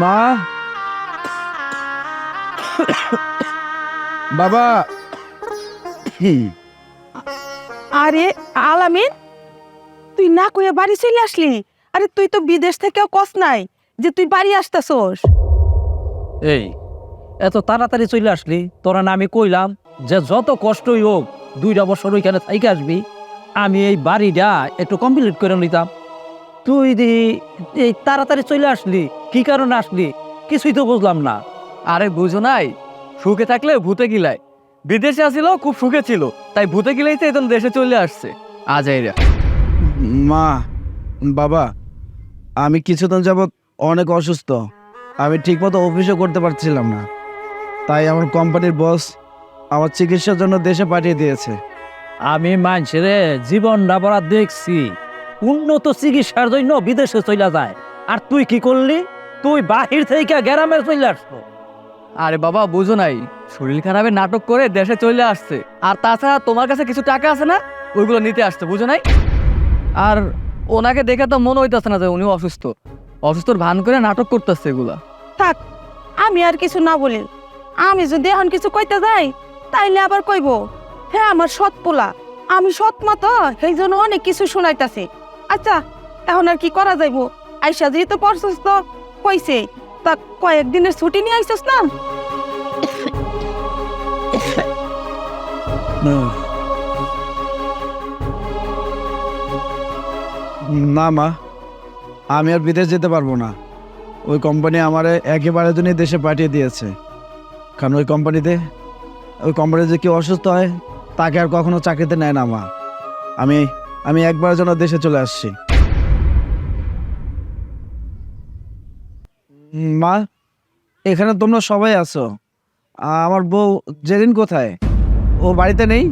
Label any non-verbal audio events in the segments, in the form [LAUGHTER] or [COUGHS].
মা? বাবা। আরে আলামিন তুই না কইয়া বাড়ি চলে আসলি? আরে তুই তো বিদেশ থেকেও কস নাই যে তুই বাড়ি আসতেছস। এই এত তাড়াতাড়ি চলে আসলি? তোরা না আমি কইলাম যে যত কষ্টই হোক দুইটা বছর ওইখানে থাইকে আসবি। আমি এই বাড়িটা একটু কমপ্লিট করে নিতাম। তুই দি এই তাড়াতাড়ি চলে আসলি কি কারণে আসলি? কিছুই তো বুঝলাম না। আরে বুঝো নাই সুখে থাকলে ভূতে গিলায়। বিদেশে আসিল খুব সুখে ছিল তাই ভূতে গিলাইতে এখন দেশে চলে আসছে। আজাইরা মা বাবা আমি কিছুদিন যাবৎ অনেক অসুস্থ। আমি ঠিকমতো অফিসও করতে পারছিলাম না। তাই আমার কোম্পানির বস আমার চিকিৎসার জন্য দেশে পাঠিয়ে দিয়েছে। আমি মানুষের জীবন ডাবরা দেখছি। উন্নত চিকিৎসার জন্য বিদেশে চলে যায়। আর তুই কি করলি? তুই বাহির থেকে গ্রামে চলে আসতো আরে বাবা বুঝো নাই। শরীর খারাপের নাটক করে দেশে চলে আসছে। আর তাছাড়া তোমার কাছে কিছু টাকা আছে না? ওইগুলো নিতে আসছে বুঝো নাই? আর ওনাকে দেখে তো মনে হইতেছে না যে উনি অসুস্থ। অসুস্থর ভান করে নাটক করতেছে এগুলা। থাক আমি আর কিছু না বলি। আমি যদি এখন কিছু কইতে যাই তাইলে আবার কইব হ্যাঁ আমার সৎ পোলা আমি সৎ মা সেই জন্য অনেক কিছু শুনাইতাছে। আচ্ছা এখন আর কি করা যাইব? আইসা যেহেতু প্রশস্ত কইছে, তা কয়েকদিনের ছুটি নিয়ে আইসস না? না। মা, আমি আর বিদেশ যেতে পারব না। ওই কোম্পানি আমার একেবারে জন্য দেশে পাঠিয়ে দিয়েছে। কারণ ওই কোম্পানিতে ওই কোম্পানিতে যে কেউ অসুস্থ হয়, তাকে আর কখনো চাকরিতে নেয় না, মা। আমি আমি একবারের জন্য দেশে চলে আসছি। মা, এখানে তোমরা সবাই আছো। আমার বউ জেরিন কোথায়? ও বাড়িতে নেই?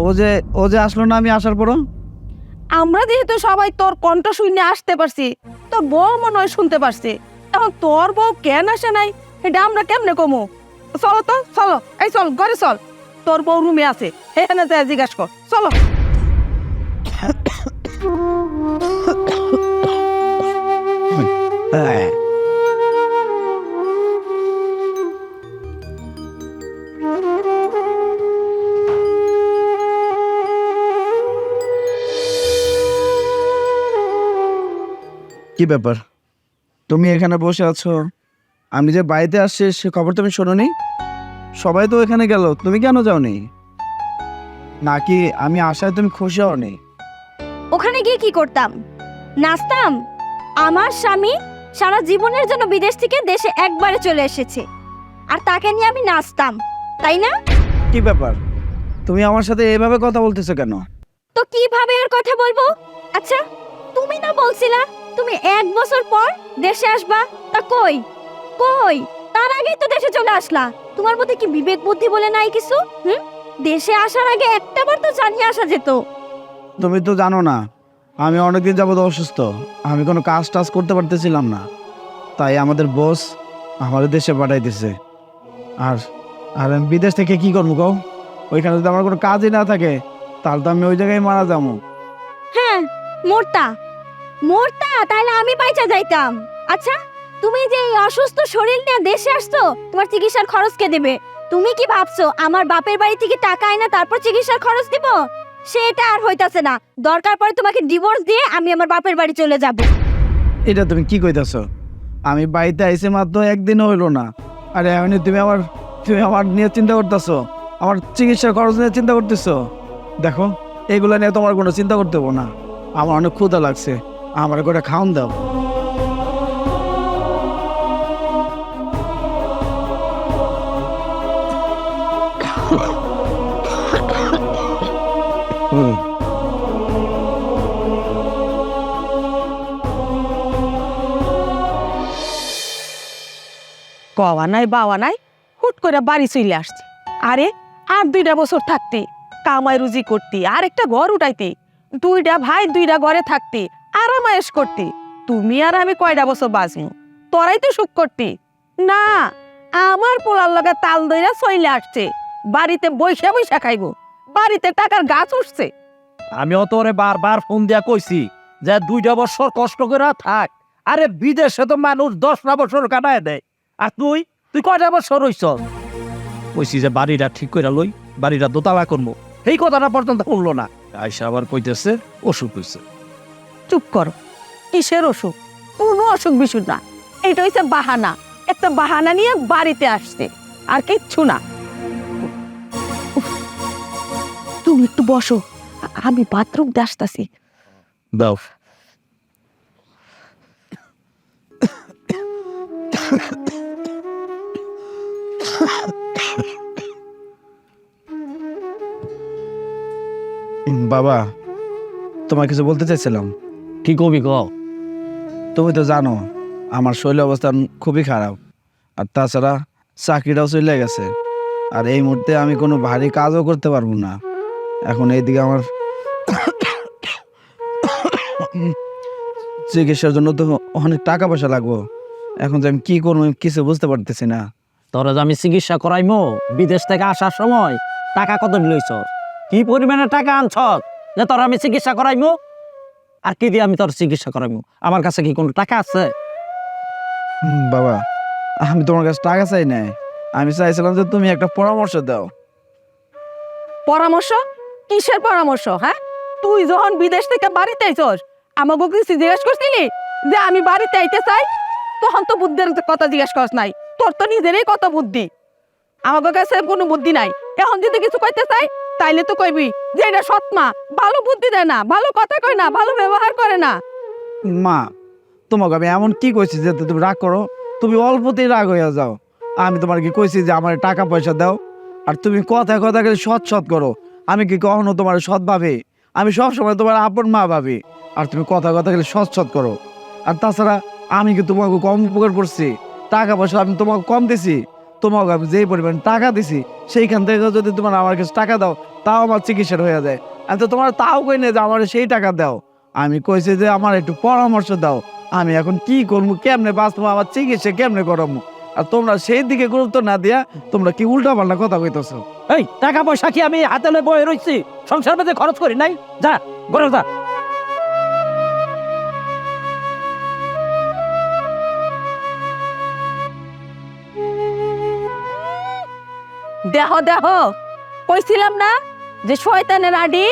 ও যে ও যে আসলো না আমি আসার পরও? আমরা যেহেতু সবাই তোর কণ্ঠ শুনে আসতে পারছি তোর বউ মনে হয় শুনতে পারছি। এখন তোর বউ কেন আসে নাই এটা আমরা কেমনে কমু? চলো তো, চলো, এই চল, ঘরে চল। তোর বউ রুমে আছে এখানে যাই জিজ্ঞাসা কর, চলো। কি ব্যাপার? তুমি এখানে বসে আছো। আমি যে বাড়িতে আসছি, সে খবর তুমি শোনোনি। সবাই তো এখানে গেল, তুমি কেন যাওনি? নাকি আমি আসায় তুমি খুশি হওনি? ওখানে গিয়ে কি করতাম? নাচতাম? আমার স্বামী সারা জীবনের জন্য বিদেশ থেকে দেশে একবারে চলে এসেছে। আর তাকে নিয়ে আমি নাচতাম তাই না? কি ব্যাপার? তুমি আমার সাথে এভাবে কথা বলতেছো কেন? তো কীভাবে আর কথা বলব? আচ্ছা তুমি না বলছিলা তুমি এক বছর পর দেশে আসবা? তা কই? কই? তার আগেই তো দেশে চলে আসলা। তোমার মধ্যে কি বিবেক বুদ্ধি বলে নাই কিছু? হুম? দেশে আসার আগে একটাবার তো জানিয়ে আসা যেত। তুমি তো জানো না, আমি অনেকদিন যাবত অসুস্থ। আমি কোনো কাজ টাজ করতে পারতেছিলাম না। তাই আমাদের বস আমাদের দেশে পাঠাইতেছে। আর আর আমি বিদেশ থেকে কি করব কও? ওইখানে যদি আমার কোনো কাজই না থাকে, তাহলে তো আমি ওই জায়গায় মারা যাব। হ্যাঁ মোরতা। মোরতা, তাহলে আমি বাইচা যাইতাম। আচ্ছা তুমি যে এই অসুস্থ শরীর নিয়ে দেশে আসছো, তোমার চিকিৎসার খরচ কে দেবে? তুমি কি ভাবছ, আমার বাপের বাড়ি থেকে টাকা আইনা তারপর চিকিৎসার খরচ দিব? সেটা আর হইতাছে না। দরকার পড়ে তোমাকে ডিভোর্স দিয়ে আমি আমার বাপের বাড়ি চলে যাব। এটা তুমি কি কইতাছো? আমি বাড়িতে আইসে মাত্র একদিন হইল না। আরে এমনি তুমি আমার তুমি আমার নিয়ে চিন্তা করতেছো? আমার চিকিৎসা খরচ নিয়ে চিন্তা করতেছো? দেখো, এগুলো নিয়ে তোমার কোনো চিন্তা করতে না। আমার অনেক ক্ষুধা লাগছে। আমার করে খাওন দাও। কওয়া নাই, বাওয়া নাই, হুট করে বাড়ি চলে আসছে। আরে, আর দুইটা বছর থাকতে, কামাই রুজি করতে আর একটা ঘর উঠাইতে, দুইটা ভাই, দুইটা ঘরে থাকতে, আরামায়েশ করতে, তুমি আর আমি কয়টা বছর বাঁচমু? তোরাই তো সুখ করতে। না, আমার পোলার লগে তাল দইরা চলে আসছে, বাড়িতে বৈশা বৈশা খাইবো। বাড়িতে টাকার গাছ উঠছে। আমি অত বারবার ফোন দিয়া কইছি যে দুইটা বছর কষ্ট করে থাক। আরে বিদেশে তো মানুষ দশটা বছর কাটায় দেয়। আর তুই? তুই কয়টা বছর হইছ কইছি যে বাড়িটা ঠিক করে লই বাড়িটা দোতলা করব এই কথাটা পর্যন্ত শুনলো না। আইসা আবার কইতেছে অসুখ হইছে। চুপ কর। কিসের অসুখ? কোনো অসুখ বিসুখ না। এটা হচ্ছে বাহানা। একটা বাহানা নিয়ে বাড়িতে আসছে আর কিচ্ছু না। তুমি একটু বসো। আমি বাথরুম আসতাছি। দাও। বাবা তোমার কিছু বলতে চাইছিলাম। কি কবি ক তুমি তো জানো আমার শরীর অবস্থান খুবই খারাপ। আর তাছাড়া চাকরিটাও চলে গেছে। আর এই মুহূর্তে আমি কোনো ভারী কাজও করতে পারব না। এখন এইদিকে আমার চিকিৎসার জন্য তো অনেক টাকা পয়সা লাগবো। এখন যে আমি কি করব কিছু বুঝতে পারতেছি না। তোরা যে আমি চিকিৎসা করাইমো বিদেশ থেকে আসার সময় টাকা কত লইছ কি পরিমাণে টাকা আনছ? যে তোর আমি চিকিৎসা করাইমো? আর কি দিয়ে আমি তোর চিকিৎসা করাইমো? আমার কাছে কি কোনো টাকা আছে? বাবা আমি তোমার কাছে টাকা চাই নাই। আমি চাইছিলাম যে তুমি একটা পরামর্শ দাও। পরামর্শ? কিসের পরামর্শ হ্যাঁ? তুই যখন বিদেশ থেকে বাড়িতে আইছস আমাকে কিছু জিজ্ঞেস করছিলি? যে আমি বাড়িতে আইতে চাই? তখন তো বুদ্ধির কথা জিজ্ঞেস করস নাই। তোর তো নিজেরই কত বুদ্ধি। আমাকে কাছে কোনো বুদ্ধি নাই। এখন যদি কিছু কইতে চাই, তাইলে তো কইবি যে এটা সৎ মা। ভালো বুদ্ধি দেয় না, ভালো কথা কয় না, ভালো ব্যবহার করে না। মা, তোমাকে আমি এমন কি কইছি যে তুমি রাগ করো? তুমি অল্পতেই রাগ হইয়া যাও। আমি তোমার কি কইছি যে আমার টাকা পয়সা দাও। আর তুমি কথা কথা করে সৎ সৎ করো। আমি কি কখনো তোমার সৎ ভাবে? আমি সবসময় তোমার আপন মা ভাবি। আর তুমি কথা কথা গেলে সৎ সৎ করো। আর তাছাড়া আমি কি তোমাকে কম উপকার করছি? টাকা পয়সা আমি তোমাকে কম দিছি? তোমাকে আমি যেই পরিমাণ টাকা দিছি, সেইখান থেকে যদি তোমার আমার কাছে টাকা দাও, তাও আমার চিকিৎসার হয়ে যায়। আর তো তোমার তাও কই না যে আমার সেই টাকা দাও। আমি কইছি যে আমার একটু পরামর্শ দাও। আমি এখন কি করব, কেমনে বাঁচবো, আমার চিকিৎসা কেমনে করব? আর তোমরা সেই দিকে গুরুত্ব না দিয়া তোমরা কি উল্টা পাল্টা কথা কইতেছো? এই টাকা পয়সা কি আমি হাতে লয়ে বয়ে রইছি? সংসার মধ্যে খরচ করি নাই? যা ঘরে যা। দেহ দেহ, কইছিলাম না যে শয়তানের আডি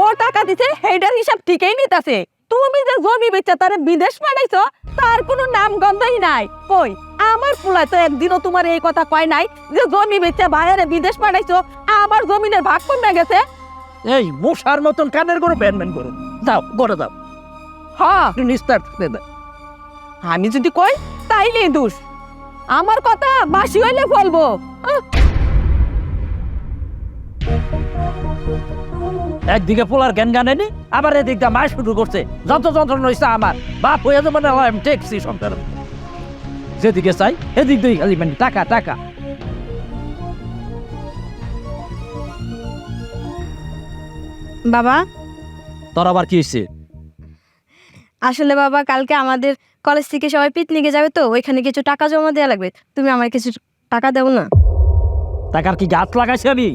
ও টাকা দিছে, সেইটার হিসাব ঠিকই নিতাছে। তুমি যে জমি বেচা তারে বিদেশ পাঠাইছো তার কোনো নাম গন্ধই নাই। কই আমার পোলায় তো একদিনও তোমার এই কথা কয় নাই যে জমি বেচা বাইরে বিদেশ পাঠাইছো আমার জমিনের ভাগ কমে গেছে। এই মশার মতন কানের করে ব্যানম্যান করো যাও ঘরে যাও। হ। একটু নিস্তার থাকতে দে। আমি যদি কই তাইলে দোষ। আমার কথা বাসি হইলে বলব একদিকে পোলার জ্ঞান গানেনি আবার এদিকটা মায় শুরু করছে। যত যন্ত্রণা হয়েছে আমার বাপ হয়ে যাবে না আমি টেকছি সংসার। যেদিকে চাই এদিক দিয়ে খালি মানে টাকা টাকা। বাবা? তোর আবার কি হয়েছে আসলে বাবা কালকে আমাদের কলেজ থেকে সবাই পিকনিকে যাবে তো ওইখানে কিছু টাকা জমা দেওয়া লাগবে। তুমি আমার কিছু টাকা দেবো না। টাকার কি গাছ লাগাইছি আমি?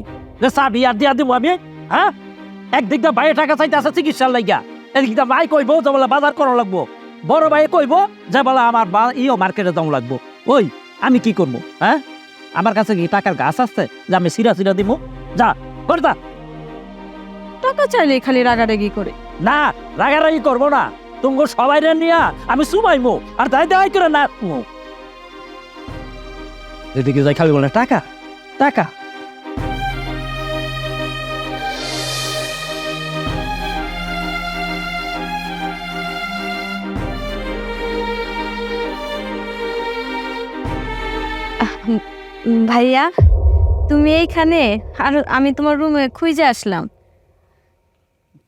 চাবি আর দিয়া দিব আমি হ্যাঁ? একদিক দিয়ে বাইরে টাকা চাইতে আছে চিকিৎসার লাগিয়া এদিক দিয়ে ভাই কইবো যে বলে বাজার করা লাগবো। বড় ভাই কইবো যে বলে আমার বা ইও মার্কেটে দাম লাগবো। ওই আমি কি করব হ্যাঁ? আমার কাছে কি টাকার গাছ আছে যে আমি সিরা সিরা দিব যা করে যা টাকা চাইলে খালি রাগারাগি করে। না রাগারাগি করব না। তুমি সবাই নিয়া আমি সুমাইমো আর দায় দায় করে নাচমো এদিকে যাই খালি বলে টাকা টাকা। ভাইয়া তুমি এইখানে? আর আমি তোমার রুমে খুঁজে আসলাম।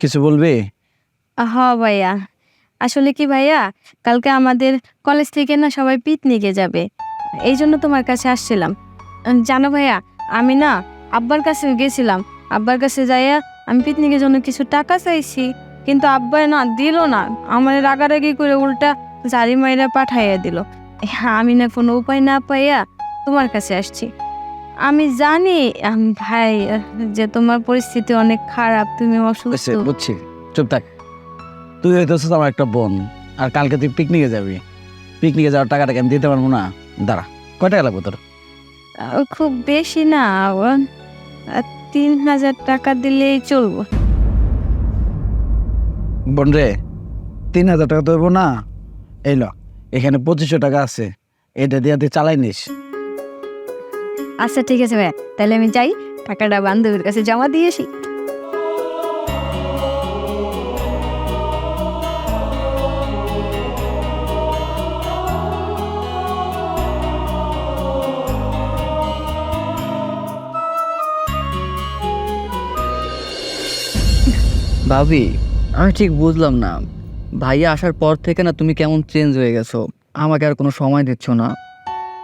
কিছু বলবে? হ ভাইয়া। আসলে কি ভাইয়া কালকে আমাদের কলেজ থেকে না সবাই পিকনিকে যাবে। এই জন্য তোমার কাছে আসছিলাম। জানো ভাইয়া আমি না আব্বার কাছে গেছিলাম। আব্বার কাছে যাইয়া আমি পিকনিকের জন্য কিছু টাকা চাইছি কিন্তু আব্বা না দিল না। আমার রাগারাগি করে উল্টা জারি মাইরা পাঠাইয়া দিল। আমি না কোনো উপায় না পাইয়া তোমার কাছে আসছি। আমি জানি আম, ভাই আহ, যে তোমার পরিস্থিতি অনেক খারাপ তুমি অসুস্থ। বুঝছি। চুপ থাক। তুই হইতেছিস আমার একটা বোন আর কালকে তুই পিকনিকে যাবি। পিকনিকে যাওয়ার টাকাটাকে আমি দিতে পারব না। দাঁড়া কয় টাকা লাগবে তোর? খুব বেশি না তিন হাজার টাকা দিলেই চলবো। বোন রে তিন হাজার টাকা তো হইবো না। এই ল এখানে পঁচিশশো টাকা আছে। এটা দিয়ে তুই চালাই নিস। আচ্ছা ঠিক আছে ভাইয়া। তাহলে আমি যাই, টাকাটা বান্ধবীর কাছে জমা দিয়ে আসি। ভাবি, আমি ঠিক বুঝলাম না। ভাইয়া আসার পর থেকে না তুমি কেমন চেঞ্জ হয়ে গেছো। আমাকে আর কোনো সময় দিচ্ছ না।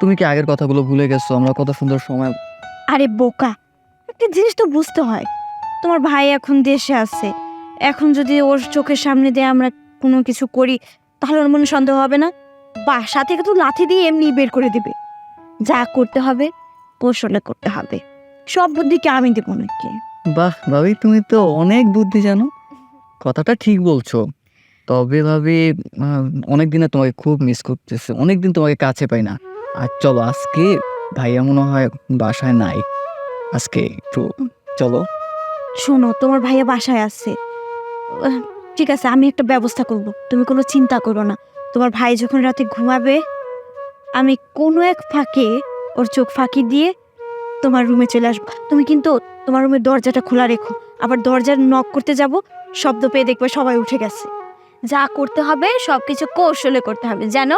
তুমি কি আগের কথাগুলো ভুলে গেছো? আমরা কত সুন্দর সময় আরে বোকা একটা জিনিস তো বুঝতে হয়। তোমার ভাই এখন দেশে আছে। এখন যদি ওর চোখের সামনে দিয়ে আমরা কোনো কিছু করি তাহলে ওর মনে সন্দেহ হবে না? বাসা থেকে তো লাথি দিয়ে এমনি বের করে দিবে। যা করতে হবে কৌশলে করতে হবে। সব বুদ্ধিকে আমি দেবো নাকি? বাহ ভাবি তুমি তো অনেক বুদ্ধি জানো। কথাটা ঠিক বলছো। তবে ভাবি অনেক দিনে তোমাকে খুব মিস করতেছে। অনেক দিন তোমাকে কাছে পাই না। আর চলো আজকে ভাইয়া মনে হয় বাসায় নাই। আজকে একটু চলো। শোনো, তোমার ভাইয়া বাসায় আছে। ঠিক আছে, আমি একটা ব্যবস্থা করব। তুমি কোনো চিন্তা করো না। তোমার ভাই যখন রাতে ঘুমাবে, আমি কোনো এক ফাঁকে ওর চোখ ফাঁকি দিয়ে তোমার রুমে চলে আসব। তুমি কিন্তু তোমার রুমের দরজাটা খোলা রেখো। আবার দরজার নক করতে যাব, শব্দ পেয়ে দেখবে সবাই উঠে গেছে। যা করতে হবে সব কিছু কৌশলে করতে হবে। যেন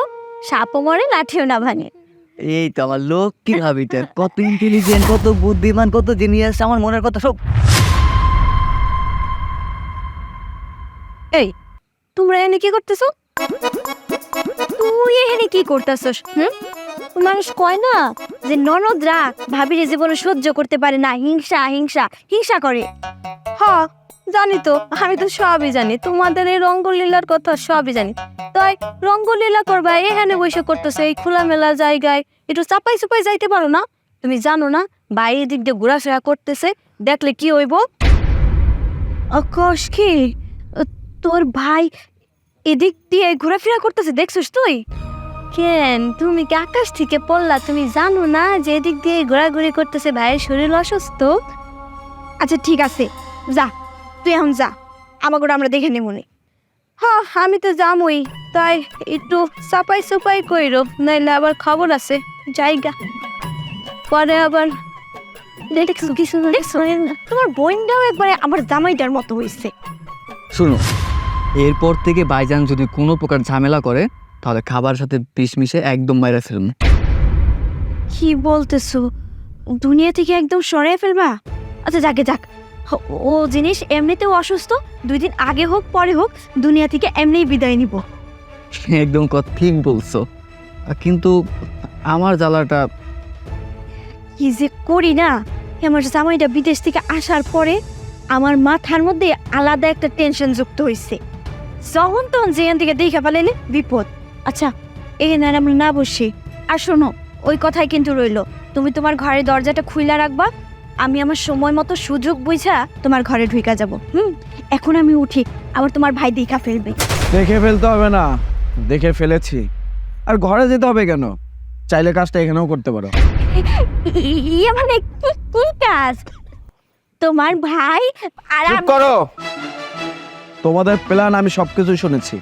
সাপও মরে, লাঠিও না ভাঙে। এই তো আমার লোক কি ভাবি তো কত ইন্টেলিজেন্ট কত বুদ্ধিমান, কত জিনিয়াস আমার মনের কথা সব এই, তোমরা এনে কি করতেছো? তুই এখানে কি করতেছস মানুষ কয় না যে ননদরা ভাবির জীবনে সহ্য করতে পারে না, হিংসা হিংসা হিংসা করে। হ জানি তো, আমি তো সবই জানি। তোমাদের এই রঙ্গলীলার কথা সবই জানি। তাই রঙ্গলীলা করবা, এখানে বসে করতেছে এই খোলামেলা জায়গায়। একটু চাপাই চুপাই যাইতে পারো না? তুমি জানো না বাইরের দিক দিয়ে ঘোরাফেরা করতেছে, দেখলে কি হইব? আকাশ কি? তোর ভাই এদিক দিয়ে ঘোরাফেরা করতেছে, দেখছিস তুই? কেন? তুমি কি আকাশ থেকে পড়লা? তুমি জানো না যে এদিক দিয়ে ঘোরাঘুরি করতেছে, ভাইয়ের শরীর অসুস্থ? আচ্ছা ঠিক আছে। যা। তুই এখন যা আমাকে আমরা দেখে নেব নি হ্যাঁ আমি তো জামই তাই একটু চাপাই চুপাই কইরো নাইলে আবার খবর আছে জায়গা পরে আবার দেখছ কিছু দেখছ? তোমার বোনটাও একবারে আমার জামাইটার মতো হয়েছে শুনো এরপর থেকে বাইজান যদি কোনো প্রকার ঝামেলা করে তাহলে খাবার সাথে বিষ মিশে একদম মাইরা ফেলুন। কি বলতেছো? দুনিয়া থেকে একদম সরাই ফেলবা? আচ্ছা যাকে যাক। ও জিনিস এমনিতেও অসুস্থ। দুই দিন আগে হোক পরে হোক দুনিয়া থেকে এমনিই বিদায় নিব। একদম কথা ঠিক বলছো। কিন্তু আমার জ্বালাটা কি যে করি না? আমার জামাইটা বিদেশ থেকে আসার পরে আমার মাথার মধ্যে আলাদা একটা টেনশন যুক্ত হয়েছে যখন তখন যেখান থেকে দেখে ফেলেলে বিপদ। আচ্ছা এখানে আর আমরা না বসি। আর শোনো ওই কথাই কিন্তু রইল। তুমি তোমার ঘরের দরজাটা খুইলা রাখবা আমি আমার সময় মতো সুযোগ বুঝা তোমার ঘরে ঢুকা যাব। হুম? এখন আমি উঠি আবার তোমার ভাই দেখা ফেলবে। দেখে ফেলতে হবে না দেখে ফেলেছি। আর ঘরে যেতে হবে কেন? চাইলে কাজটা এখানেও করতে পারো। ইয়ে মানে কি কি কাজ? তোমার ভাই আর চুপ আমি- করো! তোমাদের প্ল্যান আমি সবকিছু শুনেছি।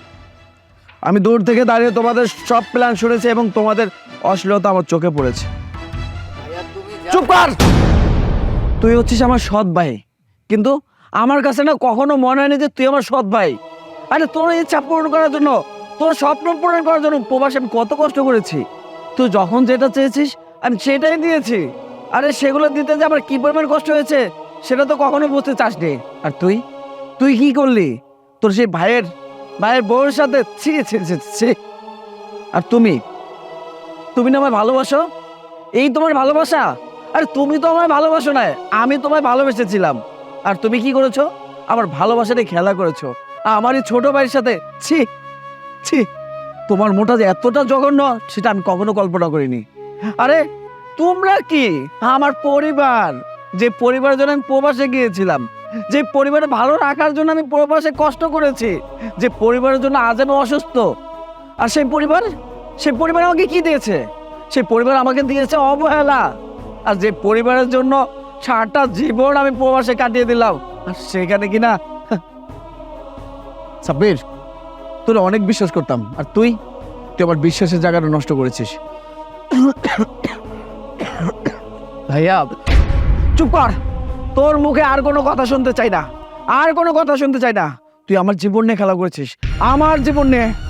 আমি দূর থেকে দাঁড়িয়ে তোমাদের সব প্ল্যান শুনেছি এবং তোমাদের অশ্লীলতা আমার চোখে পড়েছে। চুপ কর! তুই হচ্ছিস আমার সৎ ভাই। কিন্তু আমার কাছে না কখনো মনে হয়নি যে তুই আমার সৎ ভাই। আরে তোর ইচ্ছা পূরণ করার জন্য, তোর স্বপ্ন পূরণ করার জন্য প্রবাসে আমি কত কষ্ট করেছি। তুই যখন যেটা চেয়েছিস, আমি সেটাই দিয়েছি। আরে সেগুলো দিতে যে আমার কি পরিমাণ কষ্ট হয়েছে, সেটা তো কখনো বুঝতে চাস চাসনি। আর তুই? তুই কি করলি? তোর সেই ভাইয়ের ভাইয়ের বউয়ের সাথে ছি ছি ছি। আর তুমি? তুমি না আমায় ভালোবাসো? এই তোমার ভালোবাসা? আরে তুমি তো আমায় ভালোবাসো না আমি তোমায় ভালোবেসেছিলাম। আর তুমি কি করেছ? আমার ভালোবাসাটা খেলা করেছ। আমার এই ছোট ভাইয়ের সাথে, ছি ছি, তোমার মোটা যে এতটা জঘন্য, সেটা আমি কখনো কল্পনা করিনি। আরে, তোমরা কি? আমার পরিবার। যে পরিবারের জন্য আমি প্রবাসে গিয়েছিলাম, যে পরিবারে ভালো রাখার জন্য আমি প্রবাসে কষ্ট করেছি, যে পরিবারের জন্য আজ আমি অসুস্থ। আর সেই পরিবার সেই পরিবার আমাকে কি দিয়েছে? সেই পরিবার আমাকে দিয়েছে অবহেলা। আর যে পরিবারের জন্য সারাটা জীবন আমি প্রবাসে কাটিয়ে দিলাম আর সেখানে কিনা [LAUGHS] সাব্বির তোর অনেক বিশ্বাস করতাম আর তুই তুই আমার বিশ্বাসের জায়গাটা নষ্ট করেছিস। [COUGHS] ভাইয়া চুপ কর। তোর মুখে আর কোনো কথা শুনতে চাই না। আর কোনো কথা শুনতে চাই না। তুই আমার জীবন নিয়ে খেলা করেছিস। আমার জীবন নিয়ে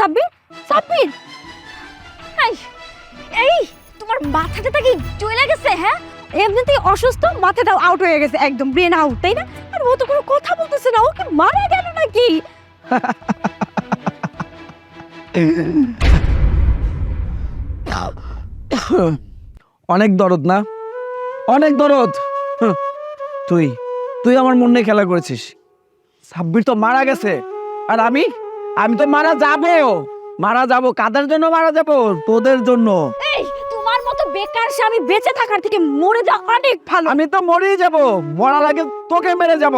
সাব্বির? সাব্বির! এই তোমার মাথাটা কি চলে গেছে হ্যাঁ? এমনিতেই অসুস্থ, মাথাটাও আউট হয়ে গেছে, একদম ব্রেন আউট তাই না? আর ও তো কোনো কথা বলতেছে না, ও মারা গেল নাকি? অনেক দরদ না? অনেক দরদ! তুই তুই আমার মন খেলা করেছিস। সাব্বির তো মারা গেছে। আর আমি? আমি তো মারা যাব। মারা যাব। কাদের জন্য মারা যাব? তোদের জন্য। এই তোমার মতো বেকার স্বামী বেঁচে থাকার থেকে মরে যাওয়া অনেক ভালো। আমি তো মরেই যাব। মরার আগে তোকে মেরে যাব।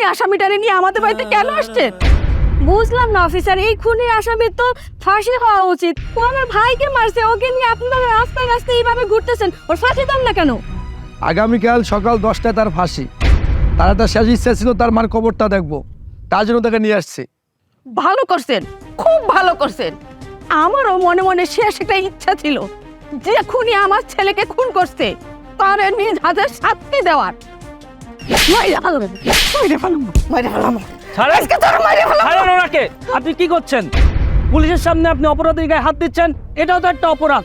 খুনি আসামিটারে নিয়ে আমাদের বাড়িতে কেন আসছেন বুঝলাম না অফিসার এই খুনি আসামির তো ফাঁসি হওয়া উচিত। ও আমার ভাইকে মারছে ওকে নিয়ে আপনারা রাস্তায় রাস্তায় এইভাবে ঘুরতেছেন ওর ফাঁসি দেন না কেন? আগামীকাল সকাল দশটায় তার ফাঁসি। তারা তার শেষ ইচ্ছা ছিল তার মার খবরটা দেখব। তার জন্য তাকে নিয়ে আসছি। ভালো করছেন খুব ভালো করছেন। আমারও মনে মনে শেষ একটা ইচ্ছা ছিল যে খুনি আমার ছেলেকে খুন করছে। তার নিজ হাতে শাস্তি দেওয়ার। মাইরে ফেলাম, মাইরে ফেলাম, মাইরে ফেলাম। ছাড়েন। আজকে তোর মাইরে ফেলাম। ছাড়েন ওনাকে। আপনি কি করছেন? পুলিশের সামনে আপনি অপরাধীর গায়ে হাত দিচ্ছেন? এটাও তো একটা অপরাধ।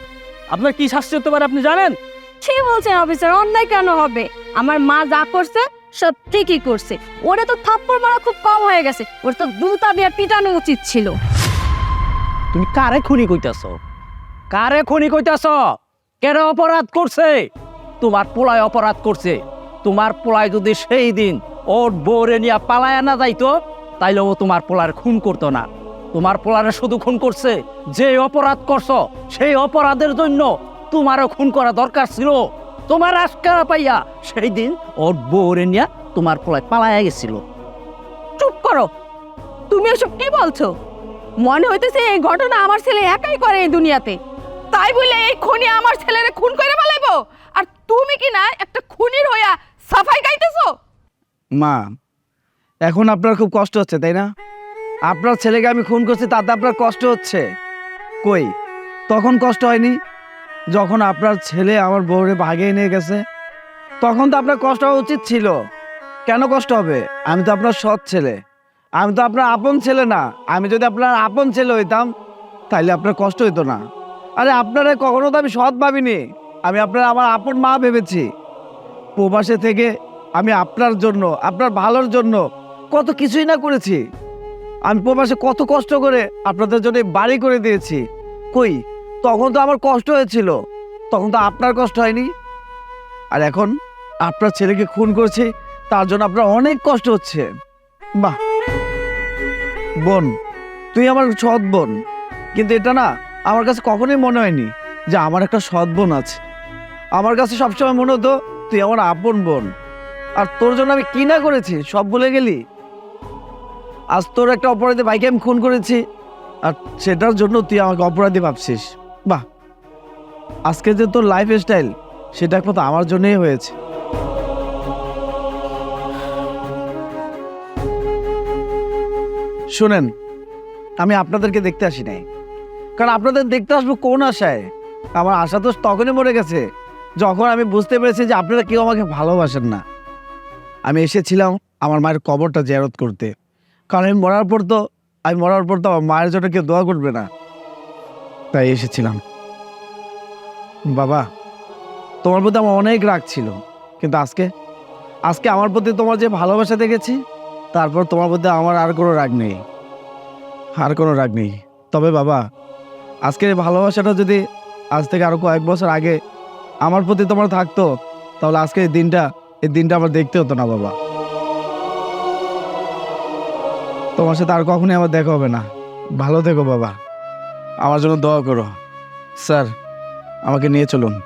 আপনার কি শাস্তি হতে পারে আপনি জানেন? ঠিক বলছেন অফিসার অন্যায় কেন হবে? আমার মা যা করছে সব ঠিকই করছে। ওরে তো থাপ্পড় মারা খুব কম হয়ে গেছে। ওর তো দুটা দিয়ে পিটানো উচিত ছিল। তুমি কারে খুনি কইতাছ? কারে খুনি কইতাছ? কেন অপরাধ করছে? তোমার পোলায় অপরাধ করছে? তোমার পোলায় যদি সেই দিন ওর বউরে নিয়ে পালায় না যাইতো তাইলে ও তোমার পোলার খুন করতো না। তোমার পোলারে শুধু খুন করছে, যে অপরাধ করছ, সেই অপরাধের জন্য তোমারও খুন করা দরকার ছিল। তোমার আজকারা পাইয়া সেই দিন ওর বউরে নিয়ে তোমার পোলায় পালায়া গেছিল। চুপ করো। তুমি এসব কি বলছো? মনে হইতেছে এই ঘটনা আমার ছেলে একাই করে এই দুনিয়াতে। তাই বলে এই খুনি আমার ছেলেরে খুন করে ফেলাইবো? আর তুমি কি না একটা খুনির হইয়া সাফাই গাইতেছো? মা, এখন আপনার খুব কষ্ট হচ্ছে, তাই না? আপনার ছেলেকে আমি খুন করছি, তাতে আপনার কষ্ট হচ্ছে। কই? তখন কষ্ট হয়নি? যখন আপনার ছেলে আমার বউরে ভাগে নিয়ে গেছে, তখন তো আপনার কষ্ট হওয়া উচিত ছিল। কেন কষ্ট হবে? আমি তো আপনার সৎ ছেলে। আমি তো আপনার আপন ছেলে না। আমি যদি আপনার আপন ছেলে হইতাম, তাইলে আপনার কষ্ট হইতো না। আরে আপনারা কখনো তো আমি সৎ ভাবিনি। আমি আপনার আমার আপন মা ভেবেছি। প্রবাসে থেকে আমি আপনার জন্য, আপনার ভালোর জন্য কত কিছুই না করেছি। আমি প্রবাসে কত কষ্ট করে আপনাদের জন্য বাড়ি করে দিয়েছি। কই, তখন তো আমার কষ্ট হয়েছিল, তখন তো আপনার কষ্ট হয়নি। আর এখন আপনার ছেলেকে খুন করছে, তার জন্য আপনার অনেক কষ্ট হচ্ছে। বাহ! বোন, তুই আমার সৎ বোন, কিন্তু এটা না আমার কাছে কখনোই মনে হয়নি যে আমার একটা সৎ বোন আছে। আমার কাছে সবসময় মনে হতো তুই আমার আপন বোন। আর তোর জন্য আমি কি না করেছি, সব ভুলে গেলি? আজ তোর একটা অপরাধী ভাইকে আমি খুন করেছি, আর সেটার জন্য তুই আমাকে অপরাধী ভাবছিস। বাহ! আজকে যে তোর লাইফ স্টাইল সেটা একমাত্র আমার জন্যই হয়েছে। শুনেন, আমি আপনাদেরকে দেখতে আসি নাই। কারণ আপনাদের দেখতে আসব কোন আশায়? আমার আশা তো তখনই মরে গেছে। যখন আমি বুঝতে পেরেছি যে আপনারা কেউ আমাকে ভালোবাসেন না, আমি এসেছিলাম আমার মায়ের কবরটা জেরত করতে। কারণ আমি মরার পর তো, আমি মরার পর তো আমার মায়ের জন্য কেউ দোয়া করবে না। তাই এসেছিলাম। বাবা, তোমার প্রতি আমার অনেক রাগ ছিল, কিন্তু আজকে আজকে আমার প্রতি তোমার যে ভালোবাসা দেখেছি, তারপর তোমার প্রতি আমার আর কোনো রাগ নেই। আর কোনো রাগ নেই। তবে বাবা, আজকের ভালোবাসাটা যদি আজ থেকে আরও কয়েক বছর আগে আমার প্রতি তোমার থাকতো, তাহলে আজকে এই দিনটা এই দিনটা আমার দেখতে হতো না বাবা। তোমার সাথে আর কখনোই আমার দেখা হবে না। ভালো থেকো বাবা। আমার জন্য দোয়া করো। স্যার, আমাকে নিয়ে চলুন।